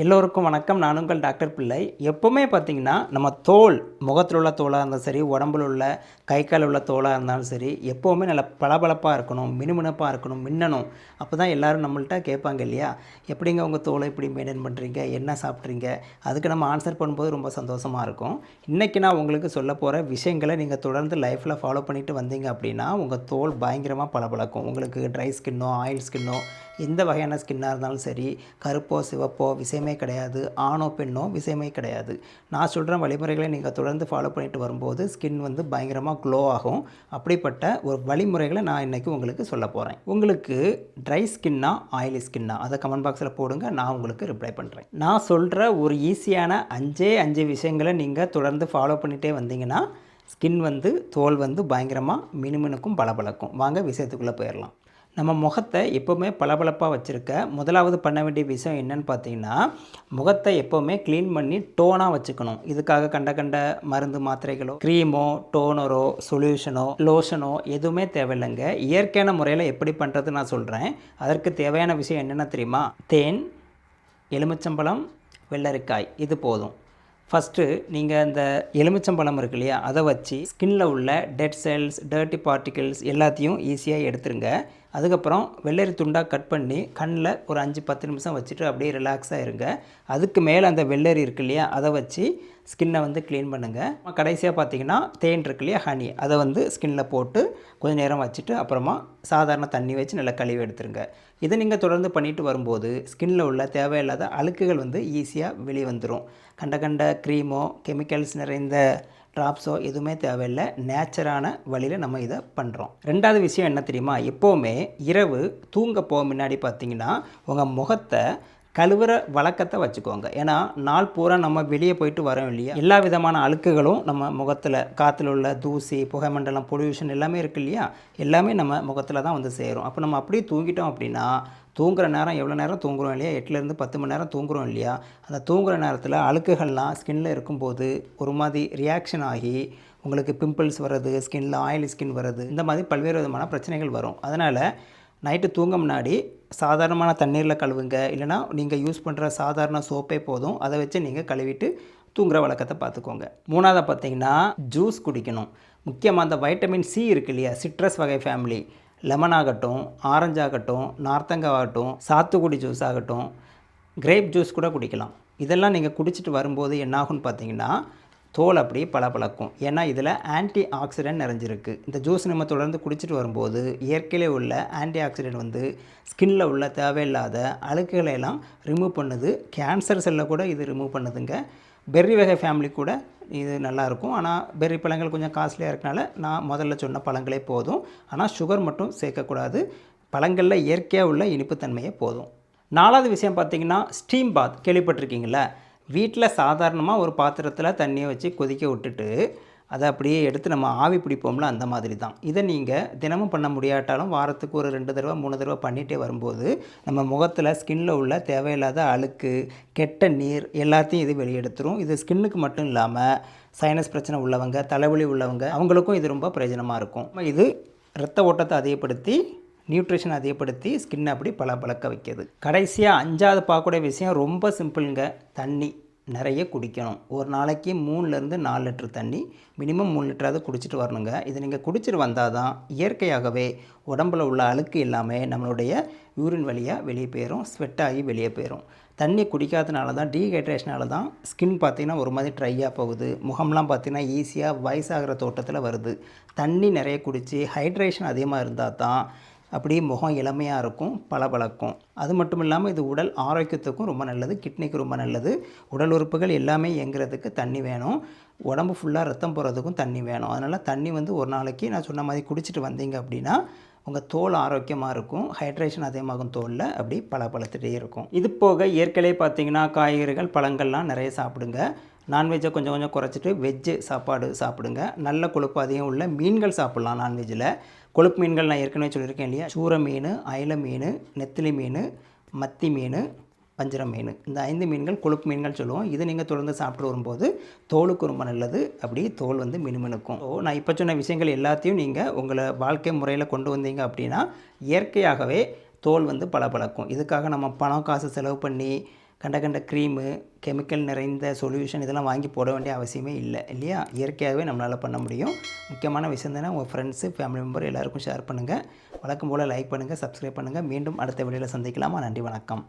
எல்லோருக்கும் வணக்கம். நான் உங்கள் டாக்டர் பிள்ளை. எப்போவுமே பார்த்தீங்கன்னா நம்ம தோல் முகத்தில் உள்ள தோலாக இருந்தாலும் சரி உடம்புல உள்ள கை கால் உள்ள தோலாக இருந்தாலும் சரி எப்போவுமே நல்ல பளபளப்பாக இருக்கணும் மினுமினுப்பாக இருக்கணும் மின்னணும். அப்போ தான் எல்லோரும் நம்மள்ட்ட கேட்பாங்க இல்லையா? எப்படிங்க உங்கள் தோலை இப்படி மெயின்டைன் பண்ணுறீங்க என்ன சாப்பிட்றீங்க? அதுக்கு நம்ம ஆன்சர் பண்ணும்போது ரொம்ப சந்தோஷமாக இருக்கும். இன்றைக்கி நான் உங்களுக்கு சொல்ல போகிற விஷயங்களை நீங்கள் தொடர்ந்து லைஃப்பில் ஃபாலோ பண்ணிட்டு வந்தீங்க அப்படின்னா உங்கள் தோல் பயங்கரமாக பளபளக்கும். உங்களுக்கு ட்ரை ஸ்கின்னோ ஆயில் ஸ்கின்னோ எந்த வகையான ஸ்கின்னாக இருந்தாலும் சரி கருப்போ சிவப்போ விஷயமே கிடையாது. ஆணோ பெண்ணோ விஷயமே கிடையாது. நான் சொல்கிற வழிமுறைகளை நீங்கள் தொடர்ந்து ஃபாலோ பண்ணிட்டு வரும்போது ஸ்கின் வந்து பயங்கரமாக க்ளோ ஆகும். அப்படிப்பட்ட ஒரு வழிமுறைகளை நான் இன்றைக்கி உங்களுக்கு சொல்ல போகிறேன் உங்களுக்கு ட்ரை ஸ்கின்னா ஆயிலி ஸ்கின்னா அதை கமெண்ட் பாக்ஸில் போடுங்க நான் உங்களுக்கு ரிப்ளை பண்ணுறேன் நான் சொல்கிற ஒரு ஈஸியான அஞ்சே அஞ்சு விஷயங்களை நீங்கள் தொடர்ந்து ஃபாலோ பண்ணிகிட்டே வந்தீங்கன்னா ஸ்கின் வந்து தோல் வந்து பயங்கரமாக மினுமினுக்கும் பளபளக்கும். வாங்க விஷயத்துக்குள்ளே போயிடலாம் நம்ம முகத்தை எப்போவுமே பளபளப்பாக வச்சுருக்க. முதலாவது பண்ண வேண்டிய விஷயம் என்னன்னு பார்த்தீங்கன்னா முகத்தை எப்போவுமே க்ளீன் பண்ணி டோனாக வச்சுக்கணும். இதுக்காக கண்ட கண்ட மருந்து மாத்திரைகளோ க்ரீமோ டோனரோ சொல்யூஷனோ லோஷனோ எதுவுமே தேவையில்லைங்க. இயற்கையான முறையில் எப்படி பண்ணுறது நான் சொல்கிறேன் அதற்கு தேவையான விஷயம் என்னென்ன தெரியுமா? தேன் எலுமிச்சம்பழம் வெள்ளரிக்காய். இது போதும். ஃபஸ்ட்டு நீங்கள் அந்த எலுமிச்சம்பழம் இருக்கு இல்லையா? அதை வச்சு ஸ்கின்னில் உள்ள டெட் செல்ஸ் டர்ட்டி பார்ட்டிகிள்ஸ் எல்லாத்தையும் ஈஸியாக எடுத்துருங்க. அதுக்கப்புறம் வெள்ளரி துண்டாக கட் பண்ணி கண்ணில் ஒரு அஞ்சு பத்து நிமிஷம் வச்சுட்டு அப்படியே ரிலாக்ஸாக இருங்க. அதுக்கு மேலே அந்த வெள்ளரி இருக்கு இல்லையா அதை வச்சு ஸ்கின்னை வந்து க்ளீன் பண்ணுங்கள் கடைசியாக பார்த்தீங்கன்னா தேன் இருக்கு இல்லையா ஹனி அதை வந்து ஸ்கின்ல போட்டு கொஞ்சம் நேரம் வச்சுட்டு அப்புறமா சாதாரண தண்ணி வச்சு நல்லா கழுவி எடுத்துருங்க. இதை நீங்கள் தொடர்ந்து பண்ணிட்டு வரும்போது ஸ்கின்ல உள்ள தேவையில்லாத அழுக்குகள் வந்து ஈஸியாக வெளியே வந்துடும் கண்ட கண்ட க்ரீமோ கெமிக்கல்ஸ் நிறைந்த ட்ராப்ஸோ எதுவுமே தேவையில்லை. நேச்சரான வழியில் நம்ம இதை பண்ணுறோம் ரெண்டாவது விஷயம் என்ன தெரியுமா? எப்போவுமே இரவு தூங்க போக முன்னாடி பார்த்தீங்கன்னா உங்கள் முகத்தை கழுவுற வழக்கத்தை வச்சுக்கோங்க. ஏன்னா நாள் பூரா நம்ம வெளியே போயிட்டு வரோம் இல்லையா? எல்லா விதமான அழுக்குகளும் நம்ம முகத்தில் காற்றுல உள்ள தூசி புகைமண்டலம் பொல்யூஷன் எல்லாமே இருக்குது இல்லையா? எல்லாமே நம்ம முகத்தில் தான் வந்து சேரும். அப்போ நம்ம அப்படியே தூங்கிட்டோம் அப்படின்னா தூங்குகிற நேரம் எவ்வளோ நேரம் தூங்குறோம் இல்லையா? எட்டுலேருந்து பத்து மணி நேரம் தூங்குறோம் இல்லையா? அந்த தூங்குகிற நேரத்தில் அழுக்குகள்லாம் ஸ்கின்னில் இருக்கும்போது ஒரு மாதிரி ரியாக்ஷன் ஆகி உங்களுக்கு பிம்பிள்ஸ் வர்றது ஸ்கின்னில் ஆயில் ஸ்கின் வர்றது இந்த மாதிரி பல்வேறு விதமான பிரச்சனைகள் வரும். அதனால் நைட்டு தூங்க முன்னாடி சாதாரணமான தண்ணீரில் கழுவுங்க. இல்லைனா நீங்கள் யூஸ் பண்ணுற சாதாரண சோப்பே போதும். அதை வச்சு நீங்கள் கழுவிட்டு தூங்குற வழக்கத்தை பார்த்துக்கோங்க. மூணாவது பார்த்தீங்கன்னா ஜூஸ் குடிக்கணும். முக்கியமாக அந்த வைட்டமின் சி இருக்கு இல்லையா? சிட்ரஸ் வகை ஃபேமிலி. லெமன் ஆகட்டும் ஆரஞ்சு ஆகட்டும் நார்த்தங்காய் ஆகட்டும் சாத்துக்குடி ஜூஸ் ஆகட்டும் கிரேப் ஜூஸ் கூட குடிக்கலாம். இதெல்லாம் நீங்கள் குடிச்சிட்டு வரும்போது என்னாகும்னு பார்த்தீங்கன்னா தோல் அப்படியே பளபளக்கும். ஏன்னா இதில் ஆன்டி ஆக்சிடென்ட் நிறைஞ்சிருக்கு. இந்த ஜூஸ் நம்ம தொடர்ந்து குடிச்சிட்டு வரும்போது இயற்கையிலே உள்ள ஆன்டி ஆக்சிடென்ட் வந்து ஸ்கின்ல உள்ள தேவையில்லாத அழுக்குகளை எல்லாம் ரிமூவ் பண்ணுது. கேன்சர் செல்லை கூட இது ரிமூவ் பண்ணுதுங்க. பெர்ரி வகை ஃபேமிலி கூட இது நல்லாயிருக்கும் ஆனால் பெர்ரி பழங்கள் கொஞ்சம் காஸ்ட்லியாக இருக்கனால நான் முதல்ல சொன்ன பழங்களே போதும். ஆனால் சுகர் மட்டும் சேர்க்கக்கூடாது. பழங்களில் இயற்கையாக உள்ள இனிப்புத்தன்மையே போதும். நாலாவது விஷயம் பார்த்தீங்கன்னா ஸ்டீம் பாத் கேள்விப்பட்டிருக்கீங்களா வீட்டில் சாதாரணமாக ஒரு பாத்திரத்தில் தண்ணியை வச்சு கொதிக்க விட்டுட்டு அதை அப்படியே எடுத்து நம்ம ஆவி பிடிப்போம்ல அந்த மாதிரி தான் இதை நீங்கள் தினமும் பண்ண முடியாட்டாலும் வாரத்துக்கு ஒரு ரெண்டு தடவை மூணு தடவை பண்ணிகிட்டே வரும்போது நம்ம முகத்தில் ஸ்கின்னில் உள்ள தேவையில்லாத அழுக்கு கெட்ட நீர் எல்லாத்தையும் இது வெளியெடுத்துரும். இது ஸ்கின்னுக்கு மட்டும் இல்லாமல் சைனஸ் பிரச்சனை உள்ளவங்க தலைவலி உள்ளவங்க அவங்களுக்கும் இது ரொம்ப பிரயோஜனமாக இருக்கும். இது ரத்த ஓட்டத்தை அதிகப்படுத்தி நியூட்ரிஷன் அதிகப்படுத்தி ஸ்கின்னை அப்படி பல பழக்க வைக்கிது கடைசியாக அஞ்சாவது பார்க்கக்கூடிய விஷயம் ரொம்ப சிம்பிளுங்க தண்ணி. நிறைய குடிக்கணும். ஒரு நாளைக்கு மூணுலேருந்து நாலு லிட்டர் தண்ணி மினிமம் மூணு லிட்டராவது குடிச்சிட்டு வரணுங்க. இதை நீங்கள் குடிச்சிட்டு வந்தால் தான் இயற்கையாகவே உடம்புல உள்ள அழுக்கு எல்லாமே நம்மளுடைய யூரின் வழியாக வெளியே போயிடும் ஸ்வெட் ஆகி வெளியே போயிடும் தண்ணி குடிக்காதனால தான் டீஹைட்ரேஷனால தான் ஸ்கின் பார்த்திங்கன்னா ஒரு மாதிரி ட்ரையாக போகுது. முகம்லாம் பார்த்திங்கன்னா ஈஸியாக வயசாகிற தோட்டத்தில் வருது. தண்ணி நிறைய குடித்து ஹைட்ரேஷன் அதிகமாக இருந்தால் தான் அப்படியே முகம் இளமையாக இருக்கும் பளபளக்கும். அது மட்டும் இல்லாமல் இது உடல் ஆரோக்கியத்துக்கும் ரொம்ப நல்லது கிட்னிக்கு ரொம்ப நல்லது. உடல் உறுப்புகள் எல்லாமே இயங்குறதுக்கு தண்ணி வேணும். உடம்பு ஃபுல்லாக ரத்தம் போகிறதுக்கும் தண்ணி வேணும். அதனால் தண்ணி வந்து ஒரு நாளைக்கு நான் சொன்ன மாதிரி குடிச்சிட்டு வந்தீங்க அப்படின்னா உங்கள் தோல் ஆரோக்கியமாக இருக்கும். ஹைட்ரேஷன் அதிகமாகும் தோலில் அப்படி பளபளத்துகிட்டே இருக்கும். இது போக இயற்கையிலே பார்த்தீங்கன்னா காய்கறிகள் பழங்கள்லாம் நிறைய சாப்பிடுங்க. நான்வெஜ்ஜை கொஞ்சம் கொஞ்சம் குறைச்சிட்டு வெஜ்ஜு சாப்பாடு சாப்பிடுங்க. நல்ல கொழுப்பு அதிகம் உள்ள மீன்கள் சாப்பிட்லாம் நான்வெஜ்ஜில் கொழுப்பு மீன்கள் நான் ஏற்கனவே சொல்லியிருக்கேன் இல்லையா? சூர மீன் அயில மீன் நெத்திலி மீன் மத்தி மீன் வஞ்சிர மீன். இந்த ஐந்து மீன்கள் கொழுப்பு மீன்கள் சொல்லுவோம். இது நீங்கள் தொடர்ந்து சாப்பிட்டு வரும்போது தோலுக்கு ரொம்ப நல்லது. அப்படி தோல் வந்து மினுமினுக்கும். ஸோ நான் இப்போ சொன்ன விஷயங்கள் எல்லாத்தையும் நீங்கள் உங்களை வாழ்க்கை முறையில் கொண்டு வந்தீங்க அப்படின்னா இயற்கையாகவே தோல் வந்து பளபளக்கும். இதுக்காக நம்ம பணம் காசு செலவு பண்ணி கண்ட கண்ட க்ரீமு கெமிக்கல் நிறைந்த சொல்யூஷன் இதெல்லாம் வாங்கி போட வேண்டிய அவசியமே இல்லை இல்லையா? இயற்கையாகவே நம்மளால் பண்ண முடியும். முக்கியமான விஷயம் தானே உங்கள் ஃப்ரெண்ட்ஸு ஃபேமிலி மெம்பர் எல்லாருக்கும் ஷேர் பண்ணுங்கள் வழக்கம் போல் லைக் பண்ணுங்கள் சப்ஸ்கிரைப் பண்ணுங்கள் மீண்டும் அடுத்த வீடியோவில் சந்திக்கலாமா? நன்றி வணக்கம்.